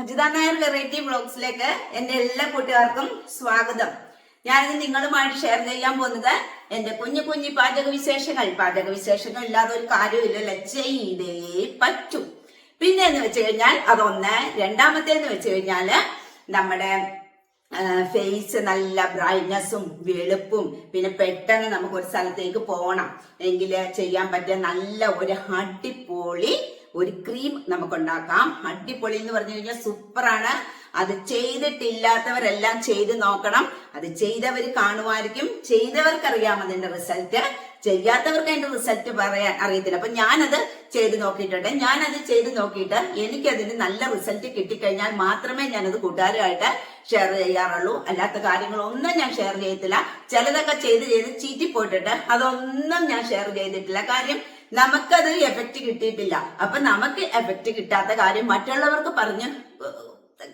Ajitha Nair variety ബ്ലോഗ്സിലേക്ക് എന്റെ എല്ലാ കൂട്ടുകാർക്കും സ്വാഗതം. ഞാനിത് നിങ്ങളുമായിട്ട് ഷെയർ ചെയ്യാൻ പോകുന്നത് എന്റെ കുഞ്ഞു കുഞ്ഞു പാചക വിശേഷങ്ങൾ പാചക വിശേഷങ്ങൾ ഇല്ലാതെ ഒരു കാര്യമില്ലല്ലോ ചെയ്തേ പറ്റും. പിന്നെ എന്ന് വെച്ച് കഴിഞ്ഞാൽ അതൊന്ന്. രണ്ടാമത്തേന്ന് വെച്ച് കഴിഞ്ഞാൽ നമ്മുടെ ഫേസ് നല്ല ബ്രൈറ്റ്നസ്സും വെളുപ്പും പിന്നെ പെട്ടെന്ന് നമുക്ക് ഒരു സ്ഥലത്തേക്ക് പോകണം. എങ്കിൽ ചെയ്യാൻ പറ്റിയ നല്ല ഒരു അടിപൊളി ഒരു ക്രീം നമുക്ക് ഉണ്ടാക്കാം അടിപൊളി എന്ന് പറഞ്ഞു കഴിഞ്ഞാൽ സൂപ്പറാണ് അത് ചെയ്തിട്ടില്ലാത്തവരെല്ലാം ചെയ്ത് നോക്കണം. അത് ചെയ്തവർ കാണുമായിരിക്കും. ചെയ്തവർക്കറിയാം അതിന്റെ റിസൾട്ട് ചെയ്യാത്തവർക്ക് അതിന്റെ റിസൾട്ട് പറയാൻ അറിയത്തില്ല. അപ്പൊ ഞാനത് ചെയ്ത് നോക്കിയിട്ടുണ്ട്. ഞാനത് ചെയ്ത് നോക്കിയിട്ട് എനിക്കതിന് നല്ല റിസൾട്ട് കിട്ടിക്കഴിഞ്ഞാൽ മാത്രമേ ഞാനത് കൂട്ടുകാരുമായിട്ട് ഷെയർ ചെയ്യാറുള്ളൂ. അല്ലാത്ത കാര്യങ്ങളൊന്നും ഞാൻ ഷെയർ ചെയ്യത്തില്ല. ചിലതൊക്കെ ചെയ്ത് ചെയ്ത് ചീറ്റിപ്പോയിട്ടിട്ട് അതൊന്നും ഞാൻ ഷെയർ ചെയ്തിട്ടില്ല. കാര്യം നമുക്കത് എഫക്റ്റ് കിട്ടിയിട്ടില്ല. അപ്പൊ നമുക്ക് എഫക്റ്റ് കിട്ടാത്ത കാര്യം മറ്റുള്ളവർക്ക് പറഞ്ഞ്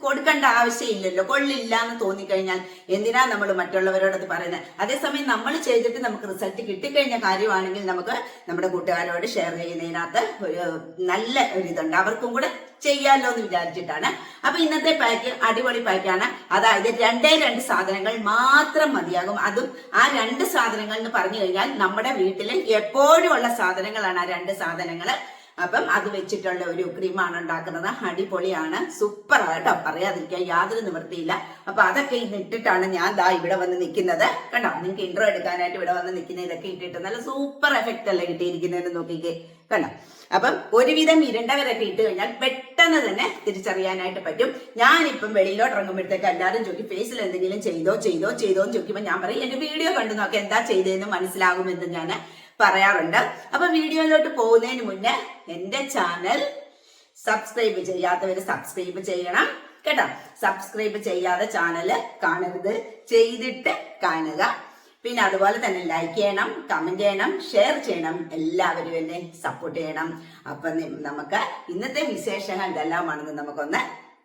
കൊടുക്കേണ്ട ആവശ്യമില്ലല്ലോ. കൊള്ളില്ല എന്ന് തോന്നിക്കഴിഞ്ഞാൽ എന്തിനാ നമ്മൾ മറ്റുള്ളവരോടത് പറയുന്നത് അതേസമയം നമ്മൾ ചെയ്തിട്ട് നമുക്ക് റിസൾട്ട് കിട്ടിക്കഴിഞ്ഞ കാര്യമാണെങ്കിൽ നമുക്ക് നമ്മുടെ കൂട്ടുകാരോട് ഷെയർ ചെയ്യുന്നതിനകത്ത് ഒരു നല്ല ഒരു ഇതുണ്ട്. അവർക്കും കൂടെ ചെയ്യാമല്ലോ എന്ന് വിചാരിച്ചിട്ടാണ്. അപ്പൊ ഇന്നത്തെ പാക്ക് അടിപൊളി പാക്കാണ് അതായത് രണ്ടേ രണ്ട് സാധനങ്ങൾ മാത്രം മതിയാകും. അതും ആ രണ്ട് സാധനങ്ങൾ എന്ന് പറഞ്ഞു കഴിഞ്ഞാൽ നമ്മുടെ വീട്ടിൽ എപ്പോഴും ഉള്ള സാധനങ്ങളാണ് ആ രണ്ട് സാധനങ്ങൾ അപ്പം അത് വെച്ചിട്ടുള്ള ഒരു ക്രീമാണ് ഉണ്ടാക്കുന്നത്. അടിപൊളിയാണ്. സൂപ്പർ കേട്ടോ. പറയാതിരിക്കാൻ യാതൊരു നിവൃത്തിയില്ല. അപ്പൊ അതൊക്കെ ഇട്ടിട്ടാണ് ഞാൻ ദാ ഇവിടെ വന്ന് നിൽക്കുന്നത്. കണ്ടോ? നിങ്ങൾക്ക് ഇൻട്രോ എടുക്കാനായിട്ട് ഇവിടെ വന്ന് നിൽക്കുന്ന ഇതൊക്കെ ഇട്ടിട്ട് നല്ല സൂപ്പർ എഫക്റ്റ് അല്ലേ കിട്ടിയിരിക്കുന്നതെന്ന് നോക്കിക്കേ. കണ്ടോ? അപ്പം ഒരുവിധം ഇരണ്ടവരൊക്കെ ഇട്ട് കഴിഞ്ഞാൽ പെട്ടെന്ന് തന്നെ തിരിച്ചറിയാനായിട്ട് പറ്റും. ഞാനിപ്പം വെളിയിലോട്ട് ഇറങ്ങുമ്പോഴത്തേക്ക് എല്ലാവരും ചോദിക്കും ഫേസിൽ എന്തെങ്കിലും ചെയ്തോ? ചെയ്തോ? ചെയ്തോ? എന്ന് ചോദിക്കുമ്പോൾ ഞാൻ പറയും എന്റെ വീഡിയോ കണ്ടു നോക്കാം എന്താ ചെയ്തതെന്ന് മനസ്സിലാകുമെന്ന് ഞാൻ പറയാറുണ്ട്. അപ്പൊ വീഡിയോയിലോട്ട് പോകുന്നതിന് മുന്നേ എന്റെ ചാനൽ സബ്സ്ക്രൈബ് ചെയ്യാത്തവര് സബ്സ്ക്രൈബ് ചെയ്യണം. കേട്ടോ? സബ്സ്ക്രൈബ് ചെയ്യാതെ ചാനൽ കാണരുത്. ചെയ്തിട്ട് കാണുക. പിന്നെ അതുപോലെ തന്നെ ലൈക്ക് ചെയ്യണം കമന്റ് ചെയ്യണം ഷെയർ ചെയ്യണം. എല്ലാവരും എന്നെ സപ്പോർട്ട് ചെയ്യണം. അപ്പൊ നമുക്ക് ഇന്നത്തെ വിശേഷങ്ങൾ ഇതെല്ലാമാണെന്ന് നമുക്കൊന്ന്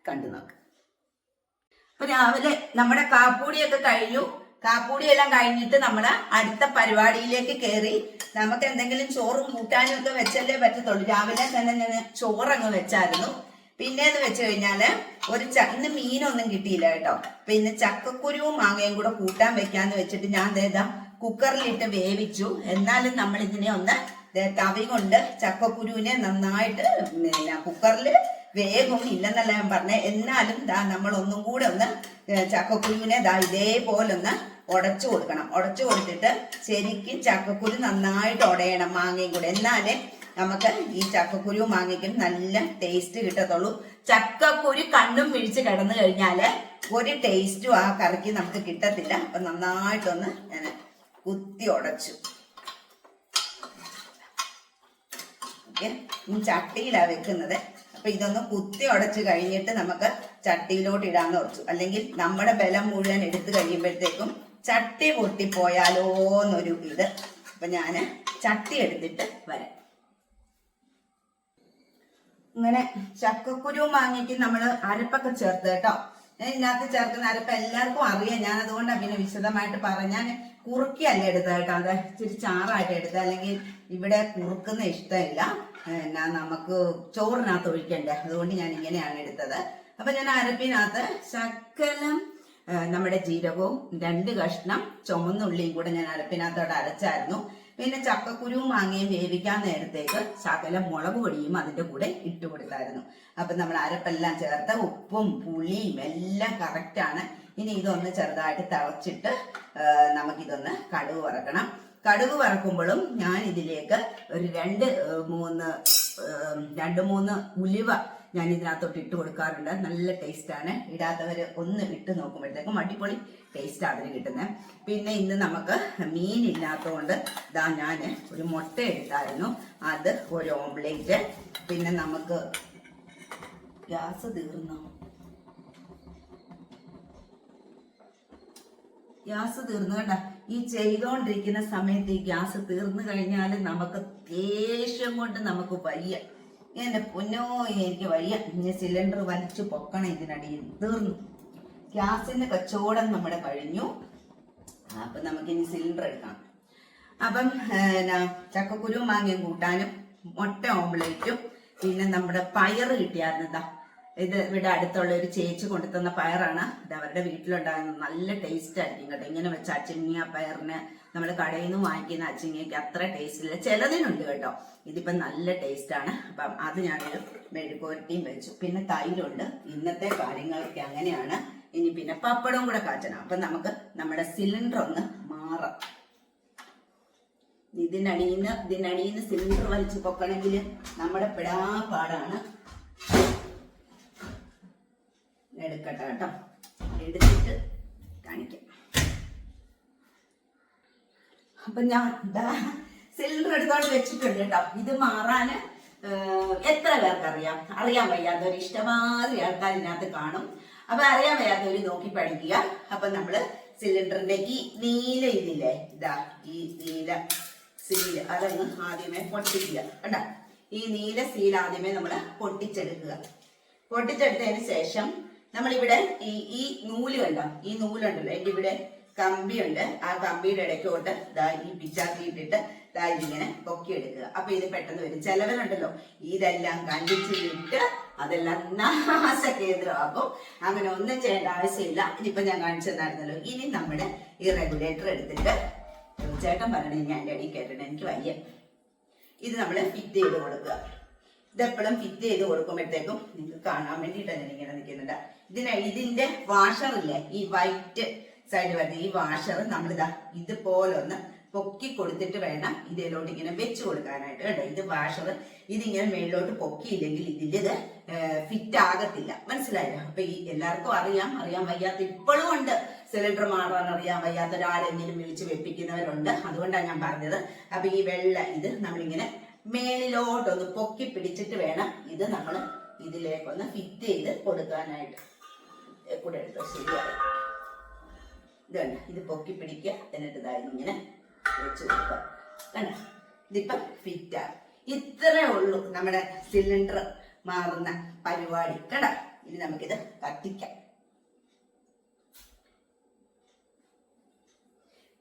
കണ്ടു നോക്കാം അപ്പൊ രാവിലെ നമ്മുടെ കാപ്പൂടിയൊക്കെ കഴിഞ്ഞു. കാപ്പൂടിയെല്ലാം കഴിഞ്ഞിട്ട് നമ്മൾ അടുത്ത പരിപാടിയിലേക്ക് കയറി നമുക്ക് എന്തെങ്കിലും ചോറും കൂട്ടാനും ഒക്കെ വെച്ചല്ലേ പറ്റത്തുള്ളൂ. രാവിലെ തന്നെ ഞാൻ ചോറങ്ങ് വെച്ചായിരുന്നു. പിന്നെ എന്ന് വെച്ച് കഴിഞ്ഞാൽ ഒരു ച ഇന്ന് മീനൊന്നും കിട്ടിയില്ല കേട്ടോ. പിന്നെ ചക്കക്കുരുവും മാങ്ങയും കൂടെ കൂട്ടാൻ വെക്കാന്ന് വെച്ചിട്ട് ഞാൻ ദേതാ കുക്കറിലിട്ട് വേവിച്ചു. എന്നാലും നമ്മൾ ഇതിനെ ഒന്ന് തവി കൊണ്ട് ചക്കക്കുരുവിനെ നന്നായിട്ട് കുക്കറിൽ വേഗം ഇല്ലെന്നല്ല ഞാൻ പറഞ്ഞേ. എന്നാലും ദാ നമ്മൾ ഒന്നും കൂടെ ഒന്ന് ചക്കക്കുരുവിനെ ദാ ഇതേപോലെ ഒന്ന് ഉടച്ചു കൊടുക്കണം. ഉടച്ചു കൊടുത്തിട്ട് ശരിക്കും ചക്കക്കുരു നന്നായിട്ട് ഉടയണം മാങ്ങയും കൂടെ. എന്നാലേ നമുക്ക് ഈ ചക്കക്കുരു മാങ്ങയ്ക്കും നല്ല ടേസ്റ്റ് കിട്ടത്തുള്ളൂ. ചക്കക്കുരു കണ്ണും പിഴിച്ച് കിടന്നു കഴിഞ്ഞാൽ ഒരു ടേസ്റ്റും ആ കറിക്ക് നമുക്ക് കിട്ടത്തില്ല. അപ്പൊ നന്നായിട്ടൊന്ന് ഞാൻ കുത്തി ഉടച്ചു ഓക്കെ? ചട്ടിയിലാണ് ചട്ടിയിലാ വെക്കുന്നത്. അപ്പൊ ഇതൊന്ന് കുത്തി ഉടച്ച് കഴിഞ്ഞിട്ട് നമുക്ക് ചട്ടിയിലോട്ട് ഇടാന്ന് ഉറച്ചു അല്ലെങ്കിൽ നമ്മുടെ ബലം മുഴുവൻ എടുത്തു കഴിയുമ്പോഴത്തേക്കും ചട്ടി പൊട്ടിപ്പോയാലോ എന്നൊരു ഇത്. അപ്പൊ ഞാൻ ചട്ടി എടുത്തിട്ട് വരാം. ഇങ്ങനെ ചക്കക്കുരു മാങ്ങയ്ക്ക് നമ്മൾ അരപ്പൊക്കെ ചേർത്ത് കേട്ടോ. ഞാൻ ഇതിനകത്ത് ചേർക്കുന്ന അരപ്പ് എല്ലാവർക്കും അറിയാം. ഞാൻ അതുകൊണ്ട് പിന്നെ വിശദമായിട്ട് പറഞ്ഞു ഞാൻ കുറുക്കിയല്ല എടുത്തത് കേട്ടോ. അത് ഇച്ചിരി ചാറായിട്ട് എടുത്തത്. അല്ലെങ്കിൽ ഇവിടെ കുറുക്കുന്ന ഇഷ്ടമില്ല. എന്നാ നമുക്ക് ചോറിനകത്ത് ഒഴിക്കണ്ടേ? അതുകൊണ്ട് ഞാൻ ഇങ്ങനെയാണ് എടുത്തത്. അപ്പൊ ഞാൻ അരപ്പിനകത്ത് ശക്കലം നമ്മുടെ ജീരകവും രണ്ട് കഷ്ണം ചുമന്നുള്ളിയും കൂടെ ഞാൻ അരപ്പിനകത്തോടെ അരച്ചായിരുന്നു. പിന്നെ ചക്കക്കുരുവും മാങ്ങയും വേവിക്കാൻ നേരത്തേക്ക് ശകലം മുളക് പൊടിയും കൂടെ ഇട്ട് കൊടുത്തായിരുന്നു. അപ്പൊ നമ്മൾ അരപ്പെല്ലാം ചേർത്ത് ഉപ്പും പുളിയും എല്ലാം കറക്റ്റാണ് ഇനി ഇതൊന്ന് ചെറുതായിട്ട് തിളച്ചിട്ട് നമുക്കിതൊന്ന് കടുവ് വറക്കണം. കടുക് വറക്കുമ്പോഴും ഞാൻ ഇതിലേക്ക് ഒരു രണ്ട് മൂന്ന് രണ്ട് മൂന്ന് ഉലുവ ഞാൻ ഇതിനകത്തോട്ട് ഇട്ട് കൊടുക്കാറുണ്ട്. നല്ല ടേസ്റ്റാണ്. ഇടാത്തവർ ഒന്ന് ഇട്ട് നോക്കുമ്പോഴത്തേക്കും അടിപൊളി ടേസ്റ്റാണ് അതിന് കിട്ടുന്നത് പിന്നെ ഇന്ന് നമുക്ക് മീൻ ഇല്ലാത്തതുകൊണ്ട് ഇതാ ഞാൻ ഒരു മുട്ട എടുത്തായിരുന്നു. അത് ഒരു ഓംലേറ്റ് പിന്നെ നമുക്ക് ഗ്യാസ് തീർന്നോ? ഗ്യാസ് തീർന്നു കണ്ട. ഈ ചെയ്തുകൊണ്ടിരിക്കുന്ന സമയത്ത് ഈ ഗ്യാസ് തീർന്നു കഴിഞ്ഞാൽ നമുക്ക് ദേഷ്യം കൊണ്ട് നമുക്ക് വയ്യ. എന്റെ പൊന്നോ എനിക്ക് വയ്യ. ഇനി സിലിണ്ടർ വലിച്ചു പൊക്കണം ഇതിനടിയിൽ തീർന്നു. ഗ്യാസിന്റെ കച്ചവടം നമ്മുടെ കഴിഞ്ഞു. അപ്പൊ നമുക്ക് ഇനി സിലിണ്ടർ എടുക്കാം. അപ്പം എന്നാ ചക്കക്കുരു മാങ്ങയും കൂട്ടാനും മുട്ട ഓംലേറ്റും പിന്നെ നമ്മുടെ പയർ കിട്ടിയായിരുന്നു ദാ. ഇത് ഇവിടെ അടുത്തുള്ള ഒരു ചേച്ചി കൊണ്ടുതന്ന പയറാണ്. ഇത് അവരുടെ വീട്ടിലുണ്ടാകുന്ന നല്ല ടേസ്റ്റ് ആയിരിക്കും കേട്ടോ. ഇങ്ങനെ വെച്ച അച്ചിങ്ങ പയറിന് നമ്മൾ കടയിൽ നിന്ന് വാങ്ങിക്കുന്ന അച്ചിങ്ങയ്ക്ക് അത്ര ടേസ്റ്റ് ഇല്ല. ചിലതിനുണ്ട് കേട്ടോ. ഇതിപ്പം നല്ല ടേസ്റ്റ് ആണ്. അപ്പം അത് ഞാനൊരു മെഴുക്കുവരട്ടിയും വെച്ചു. പിന്നെ തൈരുണ്ട്. ഇന്നത്തെ കാര്യങ്ങളൊക്കെ അങ്ങനെയാണ്. ഇനി പിന്നെ പപ്പടവും കൂടെ കാച്ചണം. അപ്പം നമുക്ക് നമ്മുടെ സിലിണ്ടർ ഒന്ന് മാറാം. ഇതിനടിയിൽ നിന്ന് ഇതിനടിയിൽ നിന്ന് സിലിണ്ടർ വലിച്ചു പൊക്കണമെങ്കിൽ നമ്മുടെ പിടാപാടാണ് എടുക്കട്ടെ കേട്ടോ. എടുത്തിട്ട് കാണിക്കാം. അപ്പൊ ഞാൻ സിലിണ്ടർ എടുത്തോണ്ട് വെച്ചിട്ടുണ്ട് കേട്ടോ. ഇത് മാറാന് എത്ര പേർക്ക് അറിയാം അറിയാൻ വയ്യാത്തവർ ഇഷ്ടമാതിരി ആൾക്കാർ ഇതിനകത്ത് കാണും. അപ്പൊ അറിയാൻ വയ്യാത്തവര് നോക്കി പഠിക്കുക. അപ്പൊ നമ്മൾ സിലിണ്ടറിന്റെ ഈ നീല ഇതില്ലേ? ഇതാ ഈ നീല സീൽ അതങ്ങ് ആദ്യമേ പൊട്ടിക്കുക. കണ്ട? ഈ നീല സീൽ ആദ്യമേ നമ്മൾ പൊട്ടിച്ചെടുക്കുക. പൊട്ടിച്ചെടുത്തതിന് ശേഷം നമ്മളിവിടെ ഈ ഈ നൂൽ കണ്ടോ? ഈ നൂലുണ്ടല്ലോ. എന്റെ ഇവിടെ കമ്പിയുണ്ട്. ആ കമ്പിയുടെ ഇടയ്ക്കോട്ട് ഈ പിച്ചാത്തി ഇട്ടിട്ട് ദാ പൊക്കിയെടുക്കുക. അപ്പൊ ഇത് പെട്ടെന്ന് വരും. ചിലവരുണ്ടല്ലോ. ഇതെല്ലാം കണ്ടിച്ചിട്ട് അതെല്ലാം നാശ കേന്ദ്രമാക്കും അങ്ങനെ ഒന്നും ചെയ്യേണ്ട ആവശ്യമില്ല. ഇതിപ്പോ ഞാൻ കാണിച്ചു തന്നായിരുന്നല്ലോ. ഇനി നമ്മുടെ ഈ റെഗുലേറ്റർ എടുത്തിട്ട് ചേട്ടൻ പറയണേ ഞാൻ എന്റെ അടി കേട്ടിട്ട് എനിക്ക് വയ്യ. ഇത് നമ്മൾ ഫിറ്റ് ചെയ്ത് കൊടുക്കുക. ഇതെപ്പോഴും ഫിറ്റ് ചെയ്ത് കൊടുക്കുമ്പോഴത്തേക്കും നിങ്ങൾക്ക് കാണാൻ വേണ്ടിയിട്ടാണ് ഞാൻ ഇങ്ങനെ നിൽക്കുന്നുണ്ട് ഇതിന് ഇതിന്റെ വാഷർ ഇല്ലേ ഈ വൈറ്റ് സൈഡ് വരുന്ന ഈ വാഷർ നമ്മളിതാ ഇതുപോലെ ഒന്ന് പൊക്കി കൊടുത്തിട്ട് വേണം ഇതിലോട്ട് ഇങ്ങനെ വെച്ച് കൊടുക്കാനായിട്ട്. കേട്ടോ ഇത് വാഷർ ഇതിങ്ങനെ മേളിലോട്ട് പൊക്കിയില്ലെങ്കിൽ ഇതിന്റെ ഫിറ്റ് ആകത്തില്ല. മനസ്സിലായില്ല അപ്പൊ ഈ എല്ലാവർക്കും അറിയാം. അറിയാൻ വയ്യാത്ത ഇപ്പോഴും ഉണ്ട്. സിലിണ്ടർ മാറാൻ അറിയാൻ വയ്യാത്ത ഒരാളെങ്കിലും വിളിച്ച് വെപ്പിക്കുന്നവരുണ്ട്. അതുകൊണ്ടാണ് ഞാൻ പറഞ്ഞത്. അപ്പൊ ഈ വെള്ള ഇത് നമ്മളിങ്ങനെ മേളിലോട്ടൊന്ന് പൊക്കി പിടിച്ചിട്ട് വേണം ഇത് നമ്മൾ ഇതിലേക്കൊന്ന് ഫിറ്റ് ചെയ്ത് കൊടുക്കാനായിട്ട്. കൂടെ എടുത്തോ ശരിയായി. ഇതുണ്ട്. ഇത് പൊക്കി പിടിക്കുക. എന്നിട്ട് ഇതായി ഇങ്ങനെ വെച്ച് കൊടുക്കുക. കണ്ട? ഇതിപ്പം ഫിറ്റാണ് ഇത്രേ ഉള്ളൂ നമ്മുടെ സിലിണ്ടർ മാറുന്ന പരിപാടി. കണ്ട? ഇനി നമുക്കിത് കത്തിക്കാം.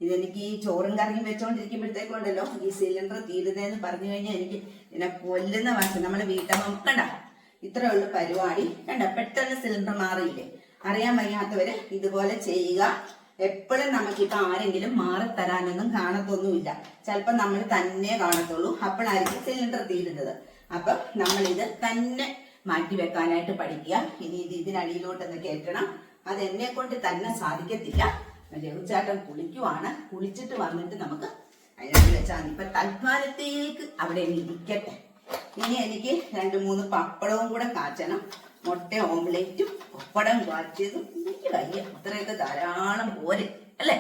ഇതെനിക്ക് ഈ ചോറും കറിയും വെച്ചോണ്ടിരിക്കുമ്പോഴത്തേക്കുണ്ടല്ലോ ഈ സിലിണ്ടർ തീരുന്നതെന്ന് പറഞ്ഞു കഴിഞ്ഞാൽ എനിക്ക് ഇതിനെ കൊല്ലുന്ന വാശം. നമ്മളെ വീട്ടമ്മ കണ്ട? ഇത്രേ ഉള്ളൂ പരിപാടി. കണ്ട? പെട്ടെന്ന് സിലിണ്ടർ മാറിയില്ലേ? അറിയാൻ വയ്യാത്തവര് ഇതുപോലെ ചെയ്യുക. എപ്പോഴും നമുക്കിപ്പോ ആരെങ്കിലും മാറി തരാനൊന്നും കാണത്തൊന്നുമില്ല. ചിലപ്പോൾ നമ്മൾ തന്നെ കാണത്തുള്ളൂ. അപ്പോഴായിരിക്കും സിലിണ്ടർ തീരുന്നത്. അപ്പൊ നമ്മൾ ഇത് തന്നെ മാറ്റി വെക്കാനായിട്ട് പഠിക്കുക. ഇനി ഇത് ഇതിനടിയിലോട്ടൊന്ന് കയറ്റണം. അത് എന്നെ കൊണ്ട് തന്നെ സാധിക്കത്തില്ല. രഘുചാട്ടൻ കുളിക്കുവാണ്. കുളിച്ചിട്ട് വന്നിട്ട് നമുക്ക് അതിനകത്ത് വെച്ചാൽ ഇപ്പൊ തൽക്കാലത്തേക്ക് അവിടെ ഇരിക്കട്ടെ. ഇനി എനിക്ക് രണ്ട് മൂന്ന് പപ്പടവും കൂടെ കാച്ചണം. മുട്ട ഓംലേറ്റും പപ്പടം കാച്ചിയതും എനിക്ക് വയ്യ അത്രയൊക്കെ ധാരാളം പോരെ അല്ലേ?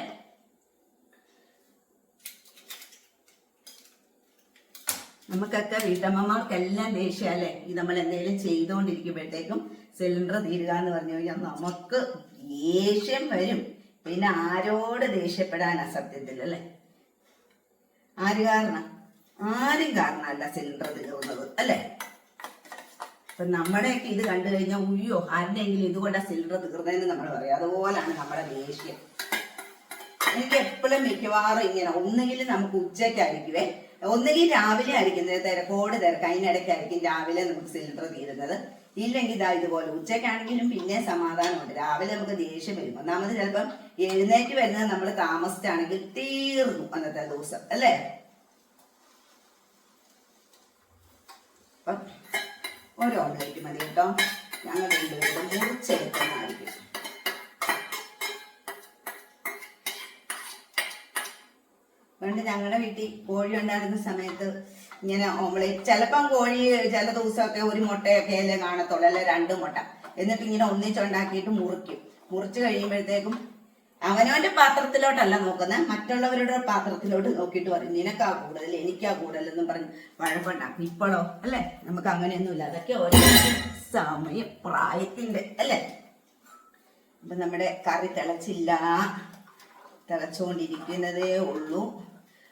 നമുക്കൊക്കെ വീട്ടമ്മമാർക്കെല്ലാം ദേഷ്യമല്ലേ ഈ നമ്മൾ എന്തെങ്കിലും ചെയ്തുകൊണ്ടിരിക്കുമ്പോഴത്തേക്കും സിലിണ്ടർ തീരുക എന്ന് പറഞ്ഞു കഴിഞ്ഞാൽ നമുക്ക് ദേഷ്യം വരും. പിന്നെ ആരോട് ദേഷ്യപ്പെടാനാ സത്യത്തിൽ അല്ലേ? ആര് കാരണം? ആരും കാരണമല്ല സിലിണ്ടർ തീർന്നത് അല്ലേ? അപ്പൊ നമ്മുടെയൊക്കെ ഇത് കണ്ടു കഴിഞ്ഞാൽ ഉയ്യോ ആരുടെയെങ്കിലും ഇതുകൊണ്ടാ സിലിണ്ടർ തീർന്നതെന്ന് നമ്മൾ പറയും. അതുപോലാണ് നമ്മുടെ ദേഷ്യം. എനിക്ക് എപ്പോഴും മിക്കവാറും ഇങ്ങനെ ഒന്നുകിൽ നമുക്ക് ഉച്ചയ്ക്കായിരിക്കുവേ ഒന്നുകിൽ രാവിലെ ആയിരിക്കും തിരക്കോട് തിരക്ക് അതിനിടയ്ക്കായിരിക്കും രാവിലെ നമുക്ക് സിലിണ്ടർ തീരുന്നത്. ഇല്ലെങ്കിൽ ഇതാ ഇതുപോലെ ഉച്ചയ്ക്കാണെങ്കിലും പിന്നെ സമാധാനമുണ്ട്. രാവിലെ നമുക്ക് ദേഷ്യം വരും. ഒന്നാമത് ചിലപ്പം എഴുന്നേറ്റ് വരുന്നത് നമ്മൾ താമസിച്ചാണെങ്കിൽ തീർന്നു അന്നത്തെ ദിവസം അല്ലേ അപ്പം ഓംലേറ്റ് മതി കേട്ടോ. ഞങ്ങൾ രണ്ടുപേരും മുറിച്ചെടുക്കുന്നതായിരിക്കും. പണ്ട് ഞങ്ങളുടെ വീട്ടിൽ കോഴി ഉണ്ടായിരുന്ന സമയത്ത് ഇങ്ങനെ ഓംലേറ്റ് ചിലപ്പം കോഴി ചില ദിവസമൊക്കെ ഒരു മുട്ടയൊക്കെ അല്ലേ കാണത്തുള്ളൂ അല്ലെ രണ്ട് മുട്ട. എന്നിട്ട് ഇങ്ങനെ ഒന്നിച്ചുണ്ടാക്കിയിട്ട് മുറിക്കും. മുറിച്ച് കഴിയുമ്പോഴത്തേക്കും അവനവന്റെ പാത്രത്തിലോട്ടല്ല നോക്കുന്നത് മറ്റുള്ളവരുടെ പാത്രത്തിലോട്ട് നോക്കിയിട്ട് പറയും നിനക്കാ കൂടുതൽ എനിക്കാ കൂടുതലെന്നും പറഞ്ഞ് വഴപ്പുണ്ടാക്കും ഇപ്പോഴോ? അല്ലേ? നമുക്ക് അങ്ങനെയൊന്നുമില്ല. അതൊക്കെ ഓരോ സമയം പ്രായത്തിന്റെ അല്ലേ? അപ്പൊ നമ്മുടെ കറി തിളച്ചില്ല. തിളച്ചുകൊണ്ടിരിക്കുന്നതേ ഉള്ളൂ.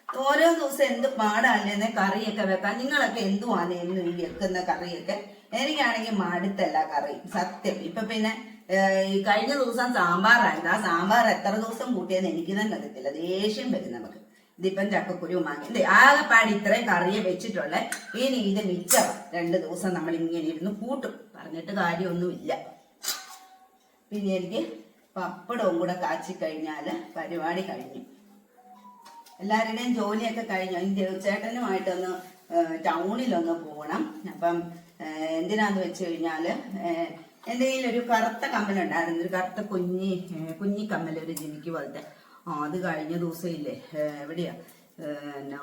ഓരോ ദിവസം എന്ത് പാടാല്ലേ കറിയൊക്കെ വെക്കാൻ. നിങ്ങളൊക്കെ എന്തുവാണ് എന്നും വെക്കുന്ന കറിയൊക്കെ? എനിക്കാണെങ്കിൽ മടുത്തല്ല കറി. സത്യം. ഇപ്പൊ പിന്നെ കഴിഞ്ഞ ദിവസം സാമ്പാറായിരുന്നു. ആ സാമ്പാർ എത്ര ദിവസം കൂട്ടിയെന്ന് എനിക്ക് തന്നെ അറിയത്തില്ല ദേഷ്യം വരും നമുക്ക്. ഇതിപ്പം ചക്കക്കുരു മാങ്ങി. ആകെപ്പാടി ഇത്രയും കറിയെ വെച്ചിട്ടുള്ള. ഇനി ഇത് മിച്ചം രണ്ട് ദിവസം നമ്മൾ ഇങ്ങനെ ഇരുന്ന് കൂട്ടും. പറഞ്ഞിട്ട് കാര്യമൊന്നുമില്ല. പിന്നെ എനിക്ക് പപ്പടവും കൂടെ കാച്ചി കഴിഞ്ഞാൽ പരിപാടി കഴിഞ്ഞു. എല്ലാവരുടെയും ജോലിയൊക്കെ കഴിഞ്ഞു. എന്റെ ചേട്ടനുമായിട്ടൊന്ന് ടൗണിലൊന്ന് പോകണം. അപ്പം എന്തിനാന്ന് വെച്ച് കഴിഞ്ഞാൽ കയ്യിൽ ഒരു കറുത്ത കമ്മലുണ്ടായിരുന്നു. ഒരു കറുത്ത കുഞ്ഞി കുഞ്ഞി കമ്മൽ ഒരു ജിമിക്ക് പോലത്തെ. ആ അത് കഴിഞ്ഞ ദിവസം ഇല്ലേ എവിടെയാ? എന്നാ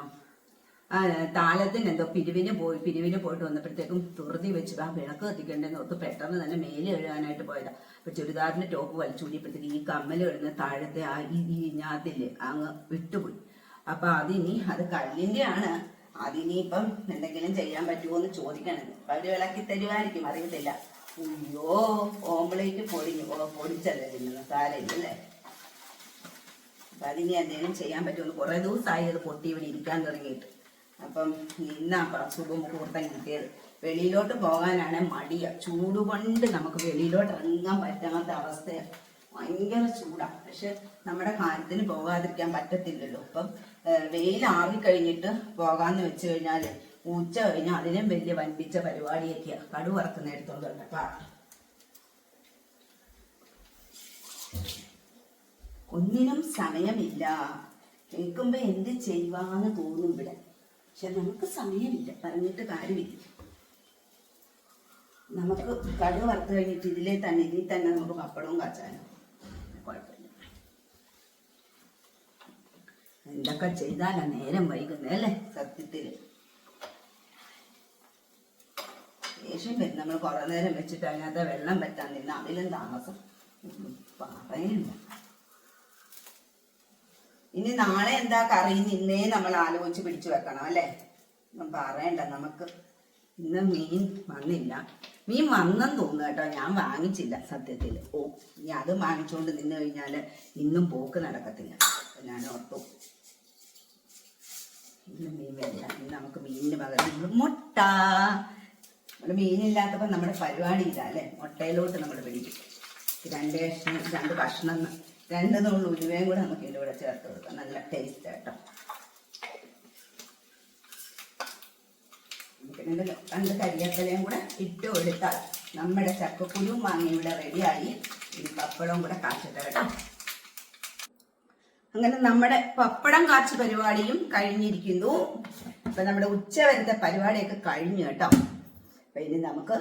താലത്തിന് എന്തോ പിരിവിന് പോയി പിരിവിന് പോയിട്ട് വന്നപ്പോഴത്തേക്കും തുറതി വെച്ച് ആ വിളക്ക് കത്തിക്കേണ്ടെന്ന് ഓർത്ത് പെട്ടെന്ന് തന്നെ മേലെ എഴുതാനായിട്ട് പോയതാ. അപ്പൊ ചുരിദാറിന്റെ ടോപ്പ് വലിച്ചൂടിയപ്പോഴത്തേക്ക് ഈ കമ്മൽ എഴുതുന്ന താഴത്തെ ആ ഈ ഞാത്തിൽ അങ്ങ് വിട്ടുപോയി. അപ്പൊ അതിനി അത് കല്ലിന്റെ ആണ് അതിനിപ്പം എന്തെങ്കിലും ചെയ്യാൻ പറ്റുമോ എന്ന് ചോദിക്കണത് അവർ വിളക്കി തരുമായിരിക്കും അറിയത്തില്ല. അയ്യോ ഓംപ്ലേറ്റ് ഓ പൊടിച്ചല്ലേ തിന്നുന്നത് സാരമില്ലല്ലേ അപ്പൊ അതിനി എന്തെങ്കിലും ചെയ്യാൻ പറ്റുമെന്ന് കുറെ ദിവസമായി അത് പൊട്ടി ഇവിടെ ഇരിക്കാൻ തുടങ്ങിയിട്ട്. അപ്പം ഇന്നാ ശുഭമുഹൂർത്തം കിട്ടിയത്. വെളിയിലോട്ട് പോകാനാണ് മടിയ. ചൂട് കൊണ്ട് നമുക്ക് വെളിയിലോട്ട് ഇറങ്ങാൻ പറ്റാത്ത അവസ്ഥയാണ് ഭയങ്കര ചൂടാണ് പക്ഷെ നമ്മുടെ കാര്യത്തിന് പോകാതിരിക്കാൻ പറ്റത്തില്ലല്ലോ. അപ്പം വെയിൽ ആറിക്കഴിഞ്ഞിട്ട് പോകാന്ന് വെച്ച് കഴിഞ്ഞാൽ ഉച്ച കഴിഞ്ഞാൽ അതിനും വലിയ വൻപിച്ച പരിപാടിയൊക്കെയാണ് കടു വറക്കുന്നിടത്തോണ്ട് കേട്ടോ ഒന്നിനും സമയമില്ല. കേൾക്കുമ്പോ എന്ത് ചെയ്യുവാന്ന് തോന്നും ഇവിടെ. പക്ഷെ നമുക്ക് സമയമില്ല. പറഞ്ഞിട്ട് കാര്യമില്ല. നമുക്ക് കടു വറുത്ത് കഴിഞ്ഞിട്ട് ഇതിലെ തന്നെ ഇതിൽ തന്നെ നമുക്ക് പപ്പടവും കാച്ചാനും. കുഴപ്പമില്ല. എന്തൊക്കെ ചെയ്താലാ നേരം വൈകുന്നേ അല്ലേ? സത്യത്തിൽ. ദേഷ്യം വരും നമ്മൾ കുറെ നേരം വെച്ചിട്ട് അതിനകത്ത് വെള്ളം പറ്റാൻ നിന്ന്. അതിലും താമസം. പറയണ്ട ഇനി നാളെ എന്താ കറി? നിന്നേ നമ്മൾ ആലോചിച്ച് പിടിച്ചു വെക്കണം അല്ലേ? പറയണ്ട നമുക്ക്. ഇന്ന് മീൻ വന്നില്ല. മീൻ വന്നെന്ന് തോന്നുന്നു കേട്ടോ. ഞാൻ വാങ്ങിച്ചില്ല സത്യത്തിൽ. ഓ ഇനി അത് വാങ്ങിച്ചുകൊണ്ട് നിന്ന് കഴിഞ്ഞാൽ ഇന്നും പോക്ക് നടക്കത്തില്ല. ഞാൻ ഓർത്തു. ഇന്ന് മീൻ വരില്ല. ഇന്ന് നമുക്ക് മീനിന് പകരം മുട്ട. നമ്മുടെ മീനില്ലാത്തപ്പോൾ നമ്മുടെ പരിപാടി ഇല്ല അല്ലേ? മുട്ടയിലോട്ട് നമ്മൾ പിടിക്കും. രണ്ട് കഷ്ണം രണ്ട് കഷ്ണം രണ്ട് തോന്നുന്ന ഉലുവയും കൂടെ നമുക്ക് ഇതിന്റെ കൂടെ ചേർത്ത് കൊടുക്കാം. നല്ല ടേസ്റ്റ് കേട്ടോ രണ്ട് കരിയത്തലയും കൂടെ ഇട്ട് കൊടുത്താൽ നമ്മുടെ ചക്കക്കുരുവും വാങ്ങി ഇവിടെ റെഡിയായി ഈ പപ്പടവും കൂടെ കാച്ചിട്ട് കേട്ടോ. അങ്ങനെ നമ്മുടെ പപ്പടം കാച്ചു പരിപാടിയും കഴിഞ്ഞിരിക്കുന്നു. അപ്പൊ നമ്മുടെ ഉച്ച വരത്തെ പരിപാടിയൊക്കെ കഴിഞ്ഞു കേട്ടോ. അപ്പൊ ഇനി നമുക്ക്